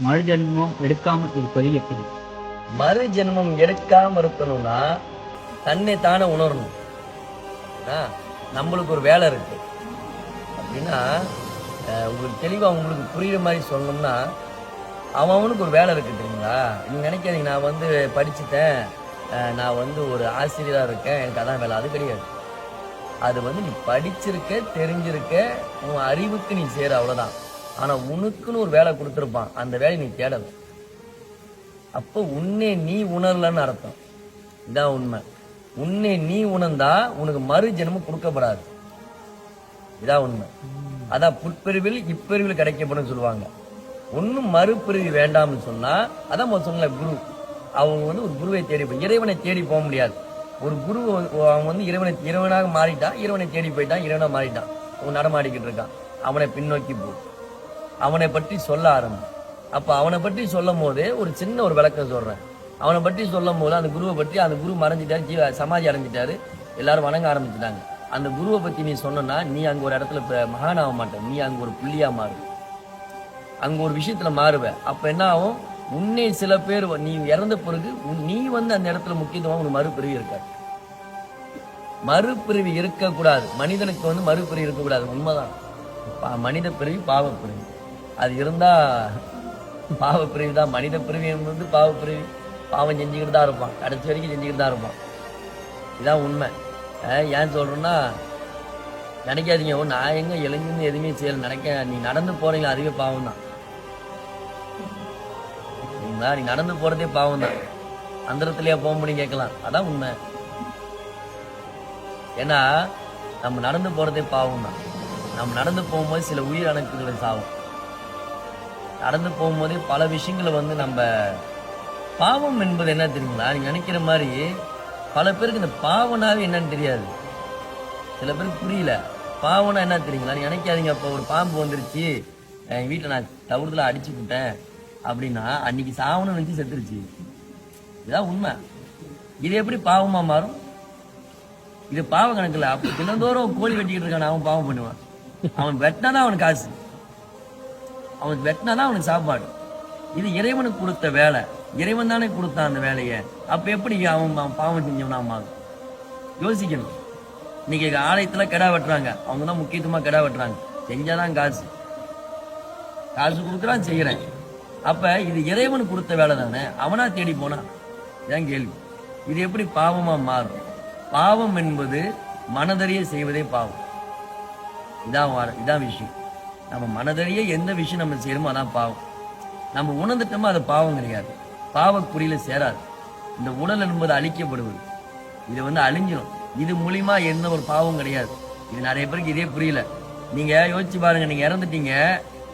மறு ஜென்மம் எடுக்காம இருப்பது எப்படி? மறு ஜென்மம் எடுக்காம இருக்கணும்னா தன்னை தானே உணரணும். ஆ, நம்மளுக்கு ஒரு வேலை இருக்கு. அப்படின்னா உங்களுக்கு தெளிவா உங்களுக்கு புரியுற மாதிரி சொல்லணும்னா அவன் அவனுக்கு ஒரு வேலை இருக்கு தெரியுங்களா? நீங்க நினைக்காதீங்க நான் வந்து படிச்சுட்டேன். நான் வந்து ஒரு ஆசிரியராக இருக்கேன். எனக்கு அதான் வேலை. அது கிடையாது. அது வந்து நீ படிச்சிருக்க தெரிஞ்சிருக்க உன் அறிவுக்கு நீ சேர அவ்வளோதான் ஆனா உனக்குன்னு ஒரு வேலை கொடுத்துருப்பான். அந்த வேலையை நீ தேடலை. அப்போ உன்னே நீ உணரலன்னு அர்த்தம். இதான் உண்மை. உன்னே நீ உணர்ந்தா உனக்கு மறு ஜென்மம் கொடுக்கப்படாது. இதான் உண்மை. அதான் புற்பிரிவில் இப்பிரிவில் கிடைக்கப்படும் சொல்லுவாங்க. ஒன்னும் மறுபிரிவு வேண்டாம்னு சொன்னா அதான் சொன்ன குரு. அவங்க வந்து ஒரு குருவை தேடி போய் இறைவனை தேடி போக முடியாது. ஒரு குரு அவன் வந்து இறைவனை இறைவனாக மாறிட்டான் இறைவனை தேடி போயிட்டான் இறைவனாக மாறிட்டான். அவன் நடமாடிக்கிட்டு இருக்கான். அவனை பின்னோக்கி போ. அவனை பற்றி சொல்ல ஆரம்பி. அப்போ அவனை பற்றி சொல்லும் போதே ஒரு சின்ன ஒரு விளக்கம் சொல்கிறேன் அவனை பற்றி சொல்லும் போது அந்த குருவை பற்றி அந்த குரு மறைஞ்சிட்டாரு ஜீவ சமாதி அடைஞ்சிட்டாரு. எல்லாரும் வணங்க ஆரம்பிச்சிட்டாங்க. அந்த குருவை பற்றி நீ சொன்னா நீ அங்கே ஒரு இடத்துல இப்போ மகான் ஆக மாட்ட நீ அங்கே ஒரு புள்ளியாக மாறு. அங்கே ஒரு விஷயத்தில் மாறுவ. அப்போ என்ன ஆகும்? உன்னை சில பேர் நீ இறந்த பிறகு உன்- நீ வந்து அந்த இடத்துல முக்கியத்துவம் உனக்கு மறுபிரிவு இருக்காது. மறுபிரிவு இருக்கக்கூடாது. மனிதனுக்கு வந்து மறுபிரிவு இருக்கக்கூடாது. உண்மைதான். மனித பிரிவு பாவ அது இருந்தா பாவப்பிரிவு தான். மனித பிரிவு வந்து பாவப்பிரிவு. பாவம் செஞ்சுக்கிட்டு தான் இருப்பான். கடைசி வரைக்கும் செஞ்சுக்கிட்டு தான் இருப்பான். இதான் உண்மை. ஏன் சொல்றேன்னா நினைக்காதீங்க. ஓ, நான் எங்க இளைஞன்னு எதுவுமே செய்யலை. நினைக்க நீ நடந்து போகிறீங்க அதுவே பாவம் தான். சரிங்களா நீ நடந்து போறதே பாவம் தான். அந்த இடத்துலயே போக முடியும் கேட்கலாம். அதான் உண்மை. ஏன்னா நம்ம நடந்து போறதே பாவம் தான். நம்ம நடந்து போகும்போது சில உயிர் அணுக்குகளை சாவும். நடந்து போகும்போதே பல விஷயங்களை வந்து நம்ம பாவம் என்பது என்ன தெரியுங்களா? நீங்க நினைக்கிற மாதிரி பல பேருக்கு இந்த பாவனாவே என்னன்னு தெரியாது. சில பேருக்கு புரியல. பாவம்னா என்ன தெரியுங்களா? நீங்க நினைக்காதீங்க. அப்போ ஒரு பாம்பு வந்துருச்சு. என் வீட்டில் நான் தவறுதல அடிச்சு விட்டேன் அப்படின்னா அன்னைக்கு சாவணும்னு நினச்சி செத்துருச்சு. இதான் உண்மை. இது எப்படி பாவமா மாறும்? இது பாவம் கணக்கில். அப்போ தினந்தோறும் கோழி வெட்டிக்கிட்டு இருக்கான். அவன் பாவம் பண்ணுவான். அவன் வெட்டினாதான் அவனுக்கு காசு. அவனுக்கு வெட்டினா தான் அவனுக்கு சாப்பாடு. இது இறைவனுக்கு கொடுத்த வேலை. இறைவன் தானே கொடுத்தான் அந்த வேலையை. அப்போ எப்படி அவன் பாவம் செஞ்சவனா யோசிக்கணும். இன்னைக்கு ஆலயத்தில் கிடா வெட்டுறாங்க. அவங்க தான் முக்கியத்துவமாக கெடா வெட்டுறாங்க. செஞ்சாதான் காசு. காசு கொடுக்குறான் செய்கிறேன் அப்போ இது இறைவனுக்கு கொடுத்த வேலை தானே. அவனா தேடி போனான் ஏன் கேள்வி. இது எப்படி பாவமாக மாறும்? பாவம் என்பது மனதறிய செய்வதே பாவம். இதான் இதான் விஷயம். நம்ம மனதறிய எந்த விஷயம் நம்ம செய்யறோமோ அதான் பாவம். நம்ம உணர்ந்துட்டோமோ அது பாவம் கிடையாது. பாவக்குறியில சேராது. இந்த உடல் என்பது அழிக்கப்படுவது. இது வந்து அழிஞ்சிடும் இது மூலியமா எந்த ஒரு பாவம் கிடையாது. இது நிறைய பேருக்கு இதே புரியல. நீங்க யோசிச்சு பாருங்க. நீங்க இறந்துட்டீங்க.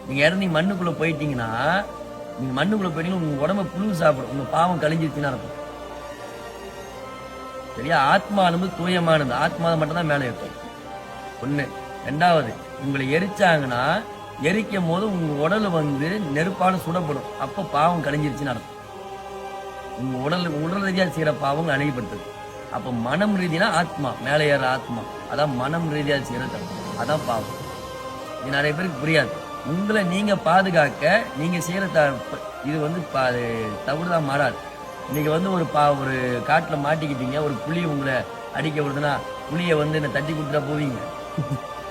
நீங்க இறந்து மண்ணுக்குள்ள போயிட்டீங்கன்னா நீங்க மண்ணுக்குள்ள போயிட்டீங்கன்னா உங்க உடம்ப புழு சாப்பிடும். உங்க பாவம் கழிஞ்சிருச்சுன்னா இருக்கும் சரியா? ஆத்மா என்பது தூயமானது. ஆத்மா மட்டும்தான் மேலே இருக்கும் ஒன்று ரெண்டாவது உங்களை எரிச்சாங்கன்னா எரிக்கும் போது உங்க உடல் வந்து நெருப்பால சுடப்படும். அப்ப பாவம் கழிஞ்சிருச்சுன்னு அர்த்தம். உங்க உடல் உடல் ரீதியா செய்யற பாவம் அழியப்பட்டது அப்ப மனம் ரீதினா ஆத்மா மேலே ஏற ஆத்மா. அதான் மனம் ரீதியா செய்யறது அதான் பாவம். இது நிறைய பேருக்கு புரியாது. உங்களை நீங்க பாதுகாக்க நீங்க செய்யற த- இது வந்து பா- அது தவறுதான் மாறாது. இன்னைக்கு வந்து ஒரு பா ஒரு காட்டுல மாட்டிக்கிட்டீங்க ஒரு புலி உங்களை அடிக்க விடுதுன்னா புலியை வந்து என்ன தட்டி கொடுத்துட்டா போவீங்க.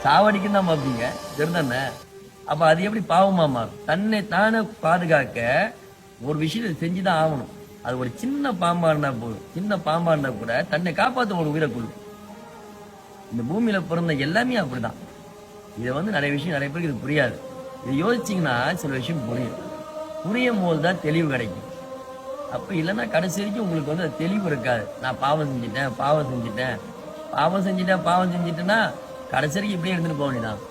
சாவடிக்கும் தான் பார்ப்பீங்க தெரிந்தானே அப்போ அது எப்படி பாவமா மாறும் தன்னை தானே பாதுகாக்க ஒரு விஷயத்தை செஞ்சுதான் ஆகணும். அது ஒரு சின்ன பாம்பா இருந்தா போதும். சின்ன பாம்பா இருந்தா கூட தன்னை காப்பாற்ற ஒரு உயிரை கொள்ளும் இந்த பூமியில பிறந்த எல்லாமே அப்படிதான். இதை வந்து நிறைய விஷயம் நிறைய பேருக்கு இது புரியாது. இதை யோசிச்சிங்கன்னா சில விஷயம் புரியும். புரியும் போது தான் தெளிவு கிடைக்கும். அப்போ இல்லைன்னா கடைசி வரைக்கும் உங்களுக்கு வந்து அது தெளிவு இருக்காது. நான் பாவம் செஞ்சுட்டேன் பாவம் செஞ்சுட்டேன். பாவம் செஞ்சுட்டேன் பாவம் செஞ்சுட்டேன்னா கடைசி வரைக்கும் இப்படியே எடுத்துகிட்டு போக வேண்டியதான்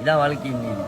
இதான் வாழ்க்கையின் நீதி.